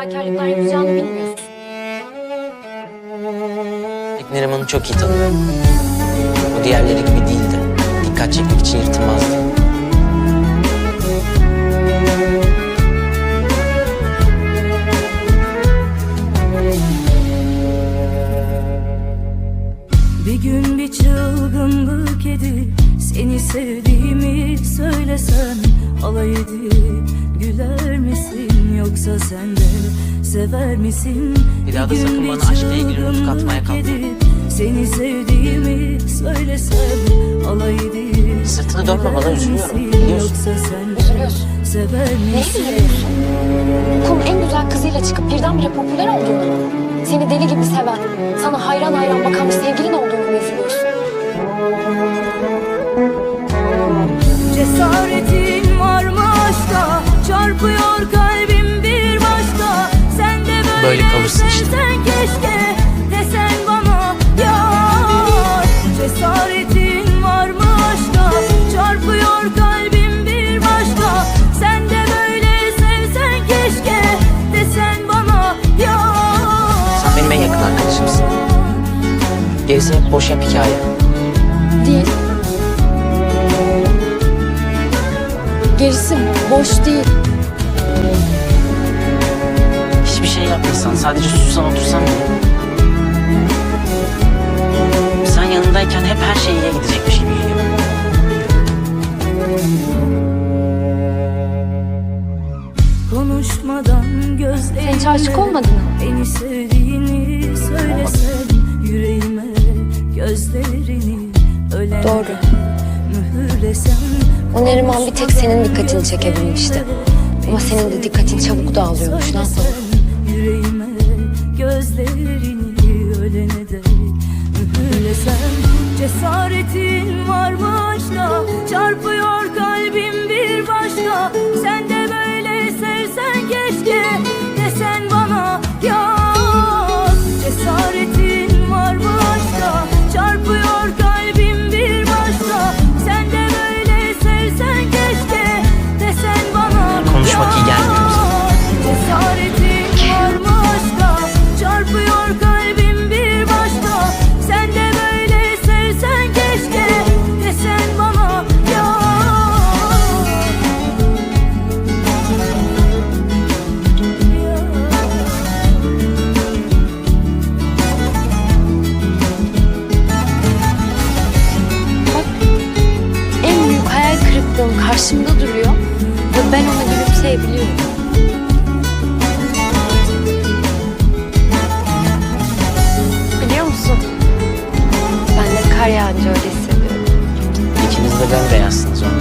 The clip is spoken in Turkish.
fedakarlıklar yapacağını bilmiyorsun. Neriman'ı çok iyi tanıyorum. O diğerleri gibi değildi. Dikkat çekmek için yırtınmazdı. Bir gün bir çılgınlık edip seni sevdiğimi söylesem alay edip misin yoksa sen de sever misin? Bir daha da sakın bana aşkla ilgili nutuk atmaya edip Seni sevdiğimi söylesem alay edip Sırtını dönme bana, üzülüyorum, biliyorsun. Yoksa sen de Üzülüyorsun. sever Neye misin? üzülüyorsun? Okulun en güzel kızıyla çıkıp birdenbire popüler olduğunu mu? Seni deli gibi seven, sana hayran hayran bakan bir sevgilin böyle, kalırsın işte. keşke Desen bana yar Cesaretin var mı aşka Çarpıyor kalbim bir başka Sen de böyle sevsen keşke Desen bana yar Sen benim en yakın arkadaşımsın. Gerisi hep boş yap hikaye. Değil. Gerisi boş değil. Hiçbir şey yapmasan, sadece sussan otursan bile. Sen yanındayken hep her şey iyiye gidecekmiş gibi geliyor. Konuşmadan gözlerine Sen hiç aşık olmadın mı? Beni sevdiğini söylesen Yüreğime gözlerini ölene Doğru. O Neriman bir tek senin dikkatini çekebilmişti. Ama senin de dikkatin çabuk dağılıyormuş. Ne yapalım? Cesaretin var mı aşka Çarpıyor kalbim bir başka. Sen karşımda duruyor ve ben ona gülümseyebiliyorum. Biliyor musun? Ben de kar yağınca öyle hissediyorum. İkiniz de bembeyazsınız onunla.